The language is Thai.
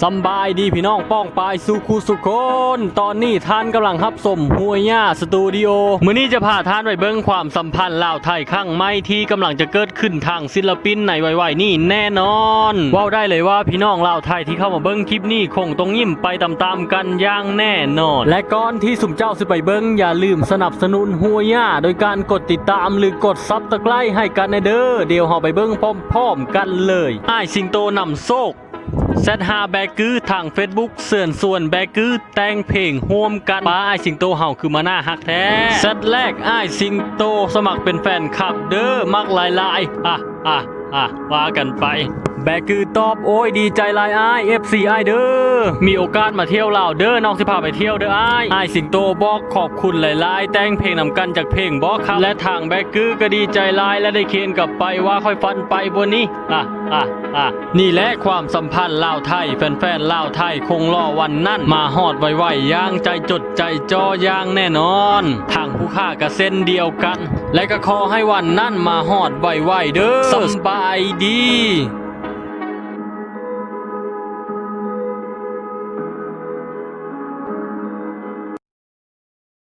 สบายดีพี่น้องป้องปายสุขุสุคน ตอนนี้ท่านกำลังฮับสมหัวย่าสตูดิโอมื้อนี้จะพาท่านไปเบิ้งความสัมพันธ์ลาวไทยข้างไม่ที่กำลังจะเกิดขึ้นทางศิลปินในไวๆนี่แน่นอนว้าได้เลยว่าพี่น้องลาวไทยที่เข้ามาเบิ้งคลิปนี้คงต้องยิ้มไปตามๆกันอย่างแน่นอน และก่อนที่สุ่มเจ้าสิไปเบิ้งอย่าลืมสนับสนุนหัวย่าโดยการกดติดตามหรือกดซับตะไคร้ให้กันในเด้อเดี๋ยวเราไปเบิ้งพร้อมๆกันเลยอ้ายสิงโตนำโซก แซดฮาแบกือทาง Facebook เสื่อนส่วนแบกือแต่งเพลงห่วมกันป้าไอสิงโตเห่าคือมาหน้าฮักแท้แซดแรกไอสิงโตสมัครเป็นแฟนคลับเด้อมักหลายลายๆอะอะอะว่ากันไป แบกือตอบโอ้ยดีใจลายไอเอฟซีไอเด้อ มีโอกาสมาเที่ยวลาวเด้อน้องสิพาไปเที่ยวเด้อไอายไอายสิงโตบอกขอบคุณหลายๆ แต่งเพลงนำกันจากเพลงบอกครับ และทางแบกือก็ดีใจลายและได้เคียนกลับไปว่าค่อยฟันไปบนนี้อะอะอะนี่แหละความสัมพันธ์ลาวไทย แฟนๆลาวไทยคงรอวันนั้นมาฮอดไวๆย่างใจจดใจจ่อย่างแน่นอน ทางผู้ค่าก็เส้นเดียวกัน และก็ขอให้วันนั้นมาฮอดไวๆเด้อสบายดี